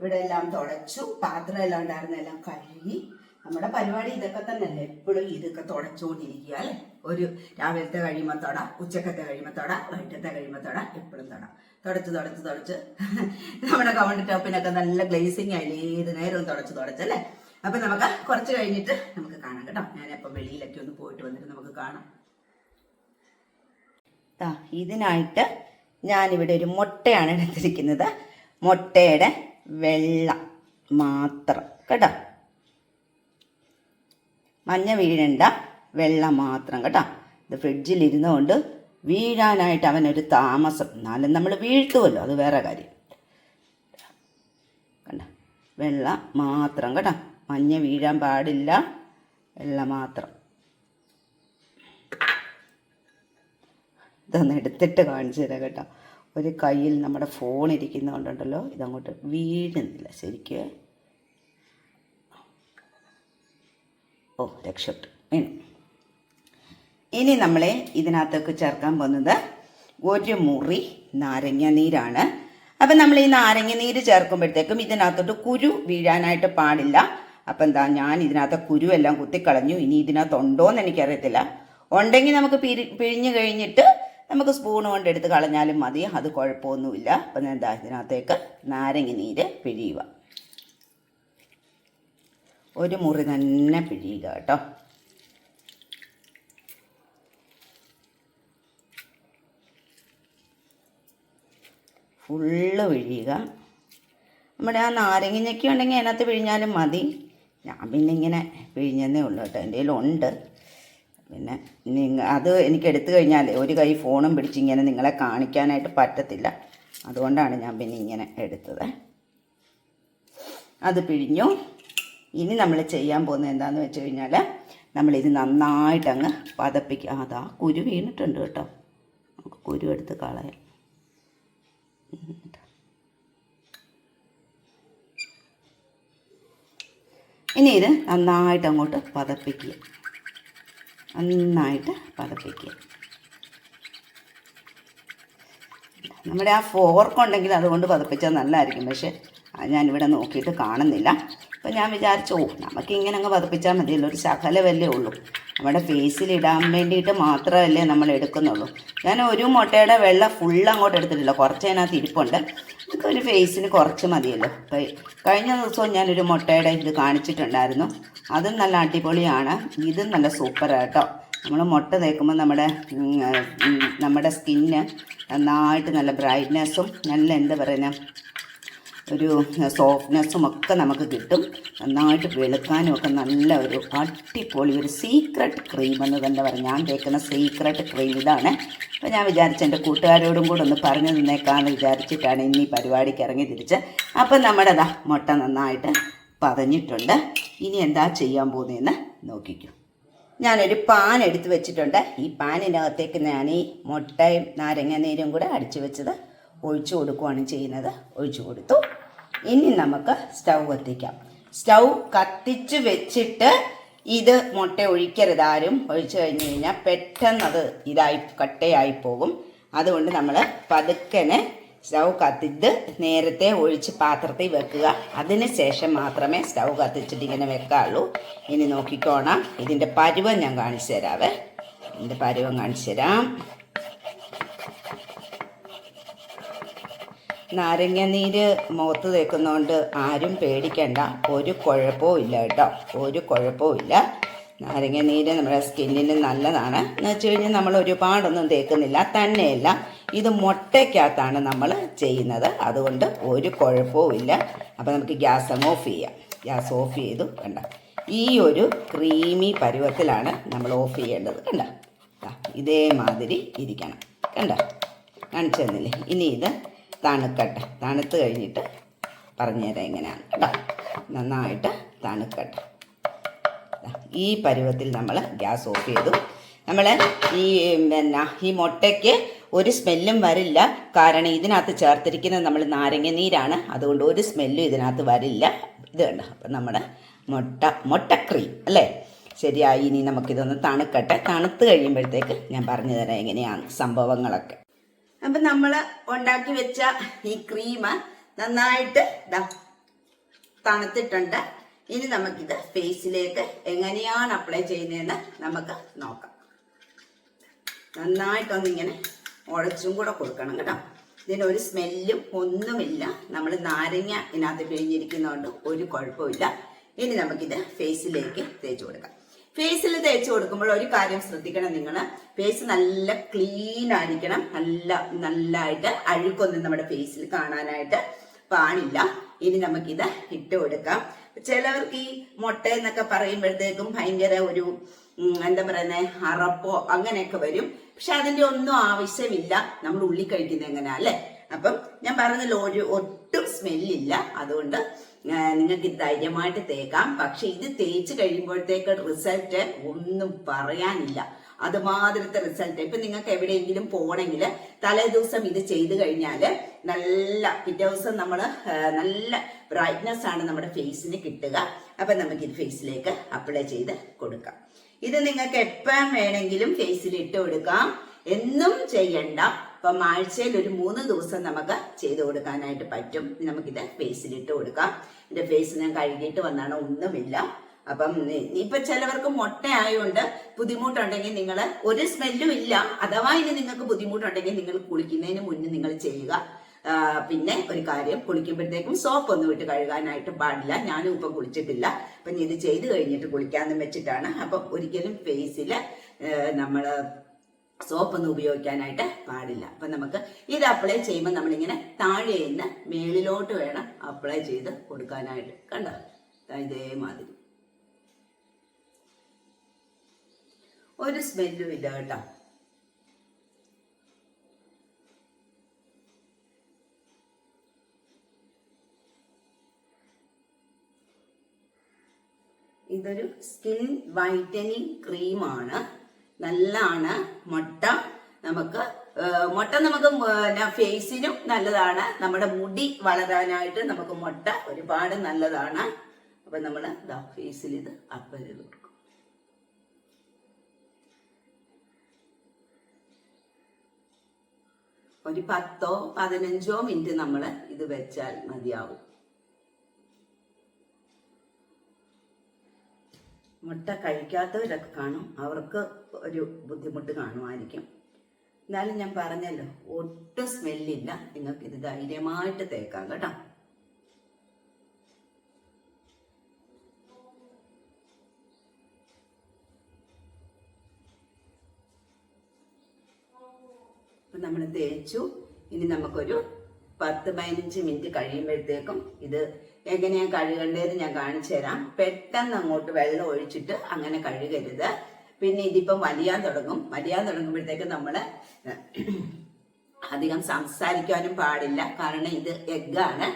ഇവിടെ എല്ലാം തുടച്ചു പാത്രം എല്ലാം ഉണ്ടായിരുന്ന എല്ലാം കഴുകി. നമ്മുടെ പരിപാടി ഇതൊക്കെ തന്നെയല്ലേ? എപ്പോഴും ഇതൊക്കെ തുടച്ചുകൊണ്ടിരിക്കുക അല്ലേ? ഒരു രാവിലത്തെ കഴിയുമ്പോൾ തൊട ഉച്ചക്കത്തെ കഴിയുമ്പോൾ തൊട വൈകിട്ടത്തെ കഴിയുമ്പോൾ തൊട എപ്പോഴും തൊട. തുടച്ച് തുടച്ച് തുടച്ച്. നമ്മുടെ കൗണ്ടർ ടോപ്പിനൊക്കെ നല്ല ഗ്ലേസിങ് ആയി ഏത് നേരവും തുടച്ച് തുടച്ചല്ലേ അപ്പൊ നമുക്ക് കുറച്ച് കഴിഞ്ഞിട്ട് നമുക്ക് കാണാം കേട്ടോ. ഞാനപ്പം വെളിയിലൊക്കെ ഒന്ന് പോയിട്ട് വന്നിട്ട് നമുക്ക് കാണാം. ഇതിനായിട്ട് ഞാനിവിടെ ഒരു മുട്ടയാണ് എടുത്തിരിക്കുന്നത്. മുട്ടയുടെ വെള്ള മാത്രം കേട്ടോ? മഞ്ഞ വീഴണ്ട വെള്ള മാത്രം കേട്ടോ? ഇത് ഫ്രിഡ്ജിൽ ഇരുന്നുകൊണ്ട് വീഴാനായിട്ട് അവനൊരു താമസം. എന്നാലും നമ്മൾ വീഴ്ത്തുമല്ലോ അത് വേറെ കാര്യം. കണ്ട? വെള്ള മാത്രം കേട്ടോ? മഞ്ഞ വീഴാൻ പാടില്ല വെള്ള മാത്രം. ഇതൊന്ന് എടുത്തിട്ട് കാണിച്ചു തരാം കേട്ടോ? ഒരു കയ്യിൽ നമ്മുടെ ഫോൺ ഇരിക്കുന്നതുകൊണ്ടുണ്ടല്ലോ ഇതങ്ങോട്ട് വീഴുന്നില്ല. ശരിക്ക്? ഓ രക്ഷപ്പെട്ടു. വീണു ഇനി നമ്മളെ ഇതിനകത്തേക്ക് ചേർക്കാൻ പോകുന്നത് ഒരു മുറി നാരങ്ങ നീരാണ്. അപ്പം നമ്മൾ ഈ നാരങ്ങ നീര് ചേർക്കുമ്പോഴത്തേക്കും ഇതിനകത്തോട്ട് കുരു വീഴാനായിട്ട് പാടില്ല. അപ്പം എന്താ ഞാൻ ഇതിനകത്ത് കുരു എല്ലാം കുത്തിക്കളഞ്ഞു. ഇനി ഇതിനകത്ത് ഉണ്ടോ എന്ന് എനിക്കറിയത്തില്ല. ഉണ്ടെങ്കിൽ നമുക്ക് പിരി പിഴിഞ്ഞു കഴിഞ്ഞിട്ട് നമുക്ക് സ്പൂൺ കൊണ്ട് എടുത്ത് കളഞ്ഞാലും മതി. അത് കുഴപ്പമൊന്നുമില്ല. അപ്പം ഞാൻ എന്താ ഇതിനകത്തേക്ക് നാരങ്ങ നീര് പിഴിയുക. ഒരു മുറി തന്നെ പിഴിയുക കേട്ടോ. ഫുള്ള് പിഴിയുക. നമ്മുടെ ആ നാരങ്ങിഞ്ഞൊക്കെ ഉണ്ടെങ്കിൽ അതിനകത്ത് പിഴിഞ്ഞാലും മതി. ഞാൻ പിന്നെ ഇങ്ങനെ പിഴിഞ്ഞതേ ഉള്ളൂ കേട്ടോ. എന്റെ കയ്യിലുണ്ട്. പിന്നെ നിങ്ങൾ അത് എനിക്ക് എടുത്തു കഴിഞ്ഞാൽ ഒരു കൈ ഫോണും പിടിച്ച് ഇങ്ങനെ നിങ്ങളെ കാണിക്കാനായിട്ട് പറ്റത്തില്ല. അതുകൊണ്ടാണ് ഞാൻ പിന്നെ ഇങ്ങനെ എടുത്തത്. അത് പിഴിഞ്ഞു. ഇനി നമ്മൾ ചെയ്യാൻ പോകുന്നത് എന്താണെന്ന് വെച്ച് കഴിഞ്ഞാൽ നമ്മളിത് നന്നായിട്ടങ്ങ് പതപ്പിക്കുക അതാ കുരു വീണിട്ടുണ്ട് കേട്ടോ. നമുക്ക് കുരു എടുത്ത് കളയാം. ഇനി ഇത് നന്നായിട്ട് അങ്ങോട്ട് പതപ്പിക്കുക. നന്നായിട്ട് പതപ്പിക്കുക. നമ്മുടെ ആ ഫോർക്ക് ഉണ്ടെങ്കിൽ അതുകൊണ്ട് പതപ്പിച്ചാൽ നല്ലതായിരിക്കും. പക്ഷേ ഞാനിവിടെ നോക്കിയിട്ട് കാണുന്നില്ല. അപ്പം ഞാൻ വിചാരിച്ചു ഓ നമുക്ക് ഇങ്ങനെ അങ്ങ് പതപ്പിച്ചാൽ മതിയല്ലോ. ഒരു ശകലമല്ലേ ഉള്ളൂ. നമ്മുടെ ഫേസിൽ ഇടാൻ വേണ്ടിയിട്ട് മാത്രമല്ലേ നമ്മൾ എടുക്കുന്നുള്ളൂ. ഞാൻ ഒരു മുട്ടയുടെ വെള്ളം ഫുൾ അങ്ങോട്ട് എടുത്തിട്ടില്ല. കുറച്ച് അതിനകത്ത് ഇരിപ്പുണ്ട്. നമുക്ക് ഒരു ഫേസിന് കുറച്ച് മതിയല്ലോ. കഴിഞ്ഞ ദിവസവും ഞാനൊരു മുട്ടയുടെ ഇത് കാണിച്ചിട്ടുണ്ടായിരുന്നു. അതും നല്ല അടിപൊളിയാണ്. ഇതും നല്ല സൂപ്പറാട്ടോ നമ്മൾ മുട്ട തേക്കുമ്പോൾ നമ്മുടെ നമ്മുടെ സ്കിന്ന് നന്നായിട്ട് നല്ല ബ്രൈറ്റ്നെസ്സും നല്ല എന്താ പറയുന്ന ഒരു സോഫ്റ്റ്നെസ്സും ഒക്കെ നമുക്ക് കിട്ടും. നന്നായിട്ട് വെളുക്കാനും ഒക്കെ നല്ല ഒരു അടിപൊളി ഒരു സീക്രട്ട് ക്രീം എന്ന് തന്നെ പറയും. ഞാൻ തേക്കുന്ന സീക്രട്ട് ക്രീം ഇതാണ്. അപ്പോൾ ഞാൻ വിചാരിച്ച എന്റെ കൂട്ടുകാരോടും കൂടെ ഒന്ന് പറഞ്ഞു നിന്നേക്കാമെന്ന് വിചാരിച്ചിട്ടാണ് ഇന്ന് ഈ പരിപാടിക്ക് ഇറങ്ങി തിരിച്ച്. അപ്പം നമ്മുടെ മുട്ട നന്നായിട്ട് പതഞ്ഞിട്ടുണ്ട് ഇനി എന്താ ചെയ്യാൻ പോകുന്നതെന്ന് നോക്കിക്കും. ഞാനൊരു പാൻ എടുത്ത് വെച്ചിട്ടുണ്ട്. ഈ പാനിനകത്തേക്ക് ഞാൻ ഈ മുട്ടയും നാരങ്ങ നീരും കൂടെ അടിച്ചു വെച്ചത് ഒഴിച്ചു കൊടുക്കുകയാണ് ചെയ്യുന്നത്. ഒഴിച്ചു കൊടുത്തു. ഇനി നമുക്ക് സ്റ്റൗ കത്തിക്കാം. സ്റ്റൗ കത്തിച്ച് വെച്ചിട്ട് ഇത് മുട്ട ഒഴിക്കരുത് ആരും. ഒഴിച്ചു കഴിഞ്ഞ് കഴിഞ്ഞാൽ പെട്ടെന്ന് അത് ഇതായി കട്ടയായി പോകും. അതുകൊണ്ട് നമ്മൾ പതുക്കനെ സ്റ്റൗ കത്തിച്ച് നേരത്തെ ഒഴിച്ച് പാത്രത്തിൽ വെക്കുക. അതിന് ശേഷം മാത്രമേ സ്റ്റൗ കത്തിച്ചിട്ട് ഇങ്ങനെ വെക്കാറുള്ളൂ ഇനി നോക്കിക്കോണം. ഇതിന്റെ പരുവം ഞാൻ കാണിച്ചു തരാവേ. ഇതിന്റെ പരുവം കാണിച്ചു തരാം. നാരങ്ങ നീര് മുഖത്ത് തേക്കുന്നതുകൊണ്ട് ആരും പേടിക്കണ്ട. ഒരു കുഴപ്പവും ഇല്ല കേട്ടോ. ഒരു കുഴപ്പവും ഇല്ല. നാരങ്ങ നീര് നമ്മുടെ സ്കിന്നിന് നല്ലതാണ്. എന്ന് വെച്ച് കഴിഞ്ഞാൽ നമ്മൾ ഒരുപാടൊന്നും തേക്കുന്നില്ല. തന്നെയല്ല. ഇത് മുട്ടയ്ക്കകത്താണ് നമ്മൾ ചെയ്യുന്നത്. അതുകൊണ്ട് ഒരു കുഴപ്പവും ഇല്ല. അപ്പോൾ നമുക്ക് ഗ്യാസ് അങ്ങ് ഓഫ് ചെയ്യാം. ഗ്യാസ് ഓഫ് ചെയ്തു കണ്ട? ഈ ഒരു ക്രീമി പരുവത്തിലാണ് നമ്മൾ ഓഫ് ചെയ്യേണ്ടത് കണ്ട? ഇതേമാതിരി ഇരിക്കണം കണ്ട? കാണിച്ചു തന്നില്ലേ? ഇനി ഇത് തണുക്കട്ടെ. തണുത്ത് കഴിഞ്ഞിട്ട് പറഞ്ഞുതരാം എങ്ങനെയാണ് കേട്ടോ നന്നായിട്ട് തണുക്കട്ടെ. ഈ പരുവത്തിൽ നമ്മൾ ഗ്യാസ് ഓഫ് ചെയ്തു. നമ്മൾ ഈ പിന്നെ ഈ മുട്ടയ്ക്ക് ഒരു സ്മെല്ലും വരില്ല. കാരണം ഇതിനകത്ത് ചേർത്തിരിക്കുന്നത് നമ്മൾ നാരങ്ങ നീരാണ്. അതുകൊണ്ട് ഒരു സ്മെല്ലും ഇതിനകത്ത് വരില്ല. ഇത് കണ്ടോ? അപ്പം നമ്മുടെ മുട്ട മുട്ടക്രീം അല്ലേ? ശരിയായി. ഇനി നമുക്കിതൊന്ന് തണുക്കട്ടെ. തണുത്ത് കഴിയുമ്പോഴത്തേക്ക് ഞാൻ പറഞ്ഞു തരാം എങ്ങനെയാണ് സംഭവങ്ങളൊക്കെ. അപ്പം നമ്മൾ ഉണ്ടാക്കി വെച്ച ഈ ക്രീം നന്നായിട്ട് തണുത്തിട്ടുണ്ട്. ഇനി നമുക്കിത് ഫേസിലേക്ക് എങ്ങനെയാണ് അപ്ലൈ ചെയ്യുന്നതെന്ന് നമുക്ക് നോക്കാം. നന്നായിട്ടൊന്നിങ്ങനെ ഉടച്ചും കൂടെ കൊടുക്കണം കേട്ടോ. ഇതിനൊരു സ്മെല്ലും ഒന്നുമില്ല. നമ്മൾ നാരങ്ങ ഇതിനകത്ത് പിഴിഞ്ഞിരിക്കുന്നതുകൊണ്ട് ഒരു കുഴപ്പമില്ല ഇനി നമുക്കിത് ഫേസിലേക്ക് തേച്ച് കൊടുക്കാം. ഫേസിൽ തേച്ച് കൊടുക്കുമ്പോൾ ഒരു കാര്യം ശ്രദ്ധിക്കണം നിങ്ങൾ ഫേസ് നല്ല ക്ലീൻ ആയിരിക്കണം. നല്ല നല്ലതായിട്ട് അഴുക്കൊന്നും നമ്മുടെ ഫേസിൽ കാണാനായിട്ട് പാടില്ല. ഇനി നമുക്കിത് ഇട്ട് കൊടുക്കാം. ചിലവർക്ക് ഈ മുട്ട എന്നൊക്കെ പറയുമ്പോഴത്തേക്കും ഭയങ്കര ഒരു എന്താ പറയുന്നത് അറപ്പോ അങ്ങനെയൊക്കെ വരും. പക്ഷെ അതിന്റെ ഒന്നും ആവശ്യമില്ല. നമ്മൾ ഉള്ളി കഴിക്കുന്നത് എങ്ങനെയാ അല്ലേ? അപ്പം ഞാൻ പറഞ്ഞല്ലോ ഒരു ഒട്ടും സ്മെല്ലില്ല. അതുകൊണ്ട് നിങ്ങൾക്ക് ഇത് ധൈര്യമായിട്ട് തേക്കാം. പക്ഷെ ഇത് തേച്ച് കഴിയുമ്പോഴത്തേക്ക് റിസൾട്ട് ഒന്നും പറയാനില്ല. അതുമാതിരത്തെ റിസൾട്ട്. ഇപ്പൊ നിങ്ങൾക്ക് എവിടെയെങ്കിലും പോകണമെങ്കിൽ തലേ ദിവസം ഇത് ചെയ്തു കഴിഞ്ഞാൽ നല്ല പിറ്റേ ദിവസം നമ്മൾ നല്ല ബ്രൈറ്റ്നെസ് ആണ് നമ്മുടെ ഫേസിന് കിട്ടുക. അപ്പൊ നമുക്ക് ഇത് ഫേസിലേക്ക് അപ്ലൈ ചെയ്ത് കൊടുക്കാം. ഇത് നിങ്ങൾക്ക് എപ്പം വേണമെങ്കിലും ഫേസിൽ ഇട്ട് കൊടുക്കാം. എന്നും ചെയ്യണ്ട. ഇപ്പം ആഴ്ചയിൽ ഒരു മൂന്ന് ദിവസം നമുക്ക് ചെയ്ത് കൊടുക്കാനായിട്ട് പറ്റും. നമുക്കിത് ഫേസിൽ ഇട്ട് കൊടുക്കാം. എന്റെ ഫേസ് ഞാൻ കഴുകിയിട്ട് വന്നാണ് ഒന്നുമില്ല. അപ്പം ഇപ്പൊ ചിലവർക്ക് മുട്ട ആയതുകൊണ്ട് ബുദ്ധിമുട്ടുണ്ടെങ്കിൽ നിങ്ങൾ ഒരു സ്മെല്ലും ഇല്ല. അഥവാ ഇനി നിങ്ങൾക്ക് ബുദ്ധിമുട്ടുണ്ടെങ്കിൽ നിങ്ങൾ കുളിക്കുന്നതിന് മുന്നേ നിങ്ങൾ ചെയ്യുക. പിന്നെ ഒരു കാര്യം കുളിക്കുമ്പോഴത്തേക്കും സോപ്പ് ഒന്നും ഇട്ട് കഴുകാനായിട്ട് പാടില്ല. ഞാനും ഇപ്പം കുളിച്ചിട്ടില്ല. അപ്പം ഇത് ചെയ്ത് കഴിഞ്ഞിട്ട് കുളിക്കാമെന്ന് വെച്ചിട്ടാണ്. അപ്പം ഒരിക്കലും ഫേസിൽ നമ്മൾ സോപ്പൊന്നും ഉപയോഗിക്കാനായിട്ട് പാടില്ല. അപ്പം നമുക്ക് ഇത് അപ്ലൈ ചെയ്യുമ്പോൾ നമ്മളിങ്ങനെ താഴെ നിന്ന് മേളിലോട്ട് വേണം അപ്ലൈ ചെയ്ത് കൊടുക്കാനായിട്ട്. കണ്ടോ? ഇതേമാതിരി. ഒരു സ്മെല്ലും ഇല്ല കേട്ടോ. ഇതൊരു സ്കിൻ വൈറ്റനിങ് ക്രീമാണ് നല്ലതാണ് മുട്ട. നമുക്ക് മുട്ട നമുക്ക് ഫേസിനും നല്ലതാണ്. നമ്മുടെ മുടി വളരാനായിട്ട് നമുക്ക് മുട്ട ഒരുപാട് നല്ലതാണ്. അപ്പൊ നമ്മൾ ഫേസിൽ ഇത് അപ്ലൈ ചെയ്ത് കൊടുക്കും. ഒരു പത്തോ പതിനഞ്ചോ മിനിറ്റ് നമ്മൾ ഇത് വെച്ചാൽ മതിയാവും. മുട്ട കഴിക്കാത്തവരൊക്കെ കാണും. അവർക്ക് ഒരു ബുദ്ധിമുട്ട് കാണുമായിരിക്കും. എന്നാലും ഞാൻ പറഞ്ഞല്ലോ ഒട്ടും സ്മെല്ലില്ല. നിങ്ങൾക്ക് ഇത് ധൈര്യമായിട്ട് തേക്കാം കേട്ടോ. നമ്മൾ തേച്ചു. ഇനി നമുക്കൊരു പത്ത് പതിനഞ്ച് മിനിറ്റ് കഴിയുമ്പോഴത്തേക്കും ഇത് എങ്ങനെയാ കഴുകേണ്ടതെന്ന് ഞാൻ കാണിച്ചു തരാം. പെട്ടെന്ന് അങ്ങോട്ട് വെള്ളം ഒഴിച്ചിട്ട് അങ്ങനെ കഴുകരുത്. പിന്നെ ഇതിപ്പം വലിയാൻ തുടങ്ങും. വലിയാൻ തുടങ്ങുമ്പോഴത്തേക്ക് നമ്മൾ അധികം സംസാരിക്കാനും പാടില്ല. കാരണം ഇത് എഗ്ഗാണ്.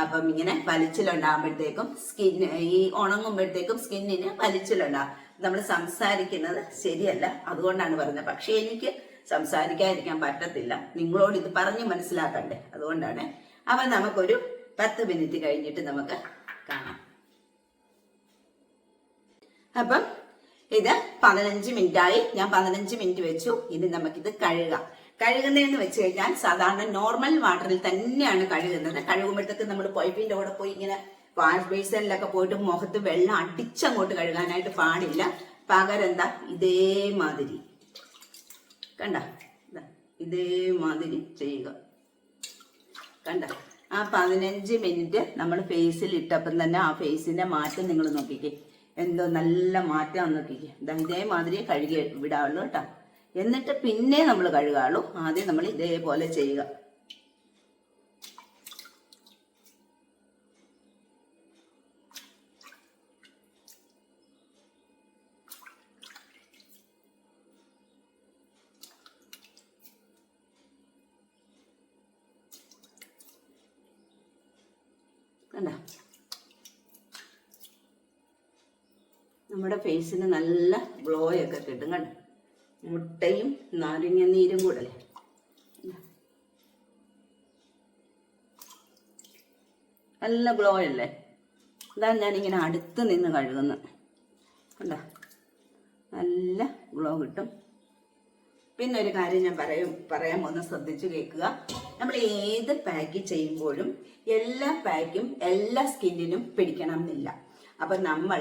അപ്പം ഇങ്ങനെ വലിച്ചിലുണ്ടാകുമ്പോഴത്തേക്കും സ്കിൻ ഈ ഉണങ്ങുമ്പോഴത്തേക്കും സ്കിന്നിന് വലിച്ചിലുണ്ടാകും. നമ്മൾ സംസാരിക്കുന്നത് ശരിയല്ല. അതുകൊണ്ടാണ് പറയുന്നത് പക്ഷെ എനിക്ക് സംസാരിക്കാതിരിക്കാൻ പറ്റത്തില്ല. നിങ്ങളോട് ഇത് പറഞ്ഞ് മനസ്സിലാക്കണ്ടേ? അതുകൊണ്ടാണ് അപ്പൊ നമുക്കൊരു പത്ത് മിനിറ്റ് കഴിഞ്ഞിട്ട് നമുക്ക് കാണാം. അപ്പം ഇത് പതിനഞ്ച് മിനിറ്റായി. ഞാൻ പതിനഞ്ച് മിനിറ്റ് വെച്ചു. ഇനി നമുക്കിത് കഴുകാം. കഴുകുന്നതെന്ന് വെച്ച് കഴിഞ്ഞാൽ സാധാരണ നോർമൽ വാട്ടറിൽ തന്നെയാണ് കഴുകുന്നത്. കഴുകുമ്പോഴത്തേക്ക് നമ്മൾ പൈപ്പിന്റെ കൂടെ പോയി ഇങ്ങനെ വാഷ് ബേസിനിലൊക്കെ പോയിട്ട് മുഖത്ത് വെള്ളം അടിച്ചങ്ങോട്ട് കഴുകാനായിട്ട് പാടില്ല. പകരം എന്താ? ഇതേമാതിരി. കണ്ട ഇതേമാതിരി ചെയ്യുക. കണ്ട ആ പതിനഞ്ച് മിനിറ്റ് നമ്മൾ ഫേസിൽ ഇട്ടപ്പം തന്നെ ആ ഫേസിന്റെ മാറ്റം നിങ്ങൾ നോക്കിക്കേ. എന്തോ നല്ല മാറ്റം നോക്കിക്കേ. ഇതേമാതിരി കഴുകി വിടാവുള്ളൂ കേട്ടോ. എന്നിട്ട് പിന്നെ നമ്മൾ കഴുകാവുള്ളൂ ആദ്യം നമ്മൾ ഇതേപോലെ ചെയ്യുക. കണ്ട? നമ്മുടെ ഫേസിന് നല്ല ഗ്ലോ ഒക്കെ കിട്ടും കണ്ട? മുട്ടയും നാരങ്ങ നീരും കൂടെ അല്ലേ? നല്ല ഗ്ലോ അല്ലേ? അതാണ് ഞാനിങ്ങനെ അടുത്ത് നിന്ന് കഴുകുന്നത് കണ്ട? നല്ല ഗ്ലോ കിട്ടും. പിന്നെ ഒരു കാര്യം ഞാൻ പറയും പറയാൻ ഒന്ന് ശ്രദ്ധിച്ചു കേൾക്കുക. നമ്മൾ ഏത് പാക്ക് ചെയ്യുമ്പോഴും എല്ലാ പാക്കും എല്ലാ സ്കിന്നിനും പിടിക്കണം എന്നില്ല അപ്പൊ നമ്മൾ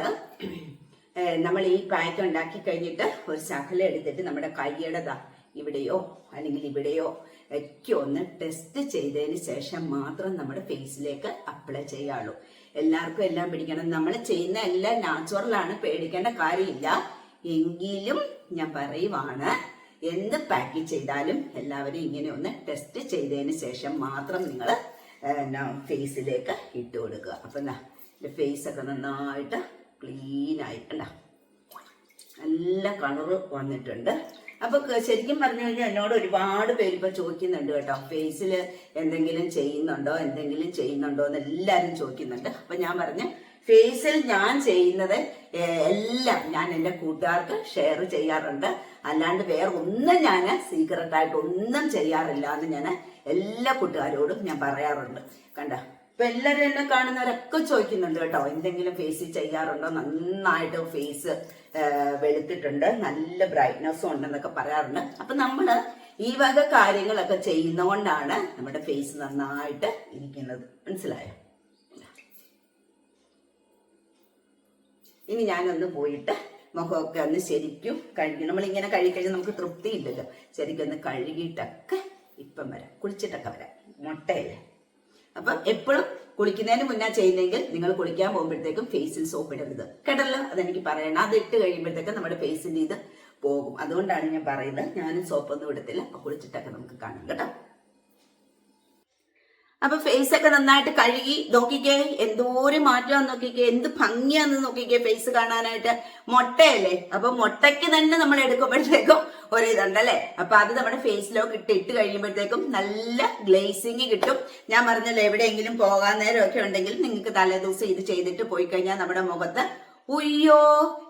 നമ്മൾ ഈ പാക്ക് ഉണ്ടാക്കി കഴിഞ്ഞിട്ട് ഒരു ശകലം എടുത്തിട്ട് നമ്മുടെ കൈയുടെ ദാ ഇവിടെയോ അല്ലെങ്കിൽ ഇവിടെയോ ഒക്കെ ഒന്ന് ടെസ്റ്റ് ചെയ്തതിന് ശേഷം മാത്രം നമ്മുടെ ഫേസിലേക്ക് അപ്ലൈ ചെയ്യാവുള്ളൂ. എല്ലാവർക്കും എല്ലാം പിടിക്കണം. നമ്മൾ ചെയ്യുന്ന എല്ലാം നാച്ചുറലാണ് പേടിക്കേണ്ട കാര്യമില്ല. എങ്കിലും ഞാൻ പറയുവാണ് എന്ത് പാക്ക് ചെയ്താലും എല്ലാവരും ഇങ്ങനെ ഒന്ന് ടെസ്റ്റ് ചെയ്തതിന് ശേഷം മാത്രം നിങ്ങൾ ഫേസിലേക്ക് ഇട്ട് കൊടുക്കുക. അപ്പം എന്താ എന്റെ ഫേസൊക്കെ നന്നായിട്ട് ആയി. കണ്ട? നല്ല കളറ് വന്നിട്ടുണ്ട്. അപ്പോൾ ശരിക്കും പറഞ്ഞു കഴിഞ്ഞാൽ എന്നോട് ഒരുപാട് പേര് ഇപ്പൊ ചോദിക്കുന്നുണ്ട് കേട്ടോ. ഫേസിൽ എന്തെങ്കിലും ചെയ്യുന്നുണ്ടോ എന്തെങ്കിലും ചെയ്യുന്നുണ്ടോ എന്ന് എല്ലാവരും ചോദിക്കുന്നുണ്ട്. അപ്പൊ ഞാൻ പറഞ്ഞു ഫേസിൽ ഞാൻ ചെയ്യുന്നത് എല്ലാം ഞാൻ എന്റെ കൂട്ടുകാർക്ക് ഷെയർ ചെയ്യാറുണ്ട്. അല്ലാണ്ട് വേറെ ഒന്നും ഞാൻ സീക്രട്ട് ആയിട്ട് ഒന്നും ചെയ്യാറില്ല എന്ന് ഞാൻ എല്ലാ കൂട്ടുകാരോടും ഞാൻ പറയാറുണ്ട്. കണ്ട? ഇപ്പൊ എല്ലാരും എന്നെ കാണുന്നവരൊക്കെ ചോദിക്കുന്നുണ്ട് കേട്ടോ എന്തെങ്കിലും ഫേസ് ചെയ്യാറുണ്ടോ? നന്നായിട്ട് ഫേസ് വെളുത്തിട്ടുണ്ട് നല്ല ബ്രൈറ്റ്നസ്സും ഉണ്ടെന്നൊക്കെ പറയാറുണ്ട്. അപ്പൊ നമ്മൾ ഈ വക കാര്യങ്ങളൊക്കെ ചെയ്യുന്നതുകൊണ്ടാണ് നമ്മുടെ ഫേസ് നന്നായിട്ട് ഇരിക്കുന്നത്. മനസ്സിലായോ? ഇനി ഞാനൊന്ന് പോയിട്ട് മുഖമൊക്കെ ഒന്ന് ശരിക്കും കഴുകി. നമ്മളിങ്ങനെ കഴുകി കഴിഞ്ഞാൽ നമുക്ക് തൃപ്തി ഇല്ലല്ലോ ശരിക്കും ഒന്ന് കഴുകിയിട്ടൊക്കെ ഇപ്പം വരാം. കുളിച്ചിട്ടൊക്കെ വരാം. മുട്ടയല്ലേ? അപ്പം എപ്പോഴും കുളിക്കുന്നതിന് മുന്നേ ചെയ്യുന്നെങ്കിൽ നിങ്ങൾ കുളിക്കാൻ പോകുമ്പോഴത്തേക്കും ഫേസിൽ സോപ്പ് ഇടരുത്. കേട്ടല്ലോ? അതെനിക്ക് പറയണം. അത് ഇട്ട് കഴിയുമ്പോഴത്തേക്കും നമ്മുടെ ഫേസിന്റെ ഇത് പോകും. അതുകൊണ്ടാണ് ഞാൻ പറയുന്നത്. ഞാനും സോപ്പൊന്നും ഇടത്തില്ല. അപ്പൊ കുളിച്ചിട്ടൊക്കെ നമുക്ക് കാണാം. കേട്ടോ? അപ്പൊ ഫേസ് ഒക്കെ നന്നായിട്ട് കഴുകി നോക്കിക്കേ എന്തോരം മാറ്റം നോക്കിക്കേ എന്ത് ഭംഗിയാന്ന് നോക്കിക്കേ ഫേസ് കാണാനായിട്ട്. മുട്ടയല്ലേ? അപ്പൊ മുട്ടയ്ക്ക് തന്നെ നമ്മൾ എടുക്കുമ്പോഴത്തേക്കും ഒരു ഇതുണ്ടല്ലേ? അപ്പൊ അത് നമ്മുടെ ഫേസിലൊക്കെ ഇട്ട് ഇട്ട് കഴിയുമ്പോഴത്തേക്കും നല്ല ഗ്ലേസിങ് കിട്ടും. ഞാൻ പറഞ്ഞല്ലോ എവിടെയെങ്കിലും പോകാൻ നേരമൊക്കെ ഉണ്ടെങ്കിൽ നിങ്ങൾക്ക് തലേദിവസം ഇത് ചെയ്തിട്ട് പോയി കഴിഞ്ഞാൽ നമ്മുടെ മുഖത്ത് ഉയ്യോ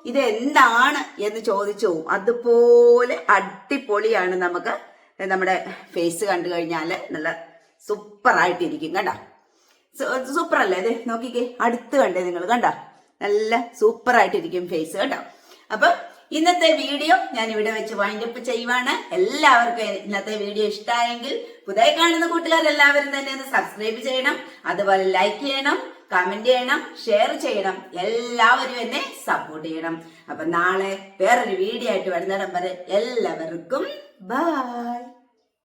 ഇത് എന്താണ്? എന്ന് ചോദിച്ചു. അതുപോലെ അടിപൊളിയാണ് നമുക്ക് നമ്മുടെ ഫേസ് കണ്ടു കഴിഞ്ഞാൽ നല്ല സൂപ്പർ ആയിട്ടിരിക്കും കണ്ട സൂപ്പർ അല്ലേ അതെ നോക്കിക്കേ അടുത്ത് കണ്ടേ നിങ്ങൾ കണ്ട? നല്ല സൂപ്പർ ആയിട്ടിരിക്കും ഫേസ് കേട്ടോ അപ്പൊ ഇന്നത്തെ വീഡിയോ ഞാൻ ഇവിടെ വെച്ച് വൈൻഡപ്പ് ചെയ്യുവാണ്. എല്ലാവർക്കും ഇന്നത്തെ വീഡിയോ ഇഷ്ടമായെങ്കിൽ പുതിയ കാണുന്ന കൂട്ടുകാർ എല്ലാവരും തന്നെ ഒന്ന് സബ്സ്ക്രൈബ് ചെയ്യണം. അതുപോലെ ലൈക്ക് ചെയ്യണം കമന്റ് ചെയ്യണം ഷെയർ ചെയ്യണം. എല്ലാവരും എന്നെ സപ്പോർട്ട് ചെയ്യണം. അപ്പൊ നാളെ വേറൊരു വീഡിയോ ആയിട്ട് വരുന്നിടം വരെ എല്ലാവർക്കും ബൈ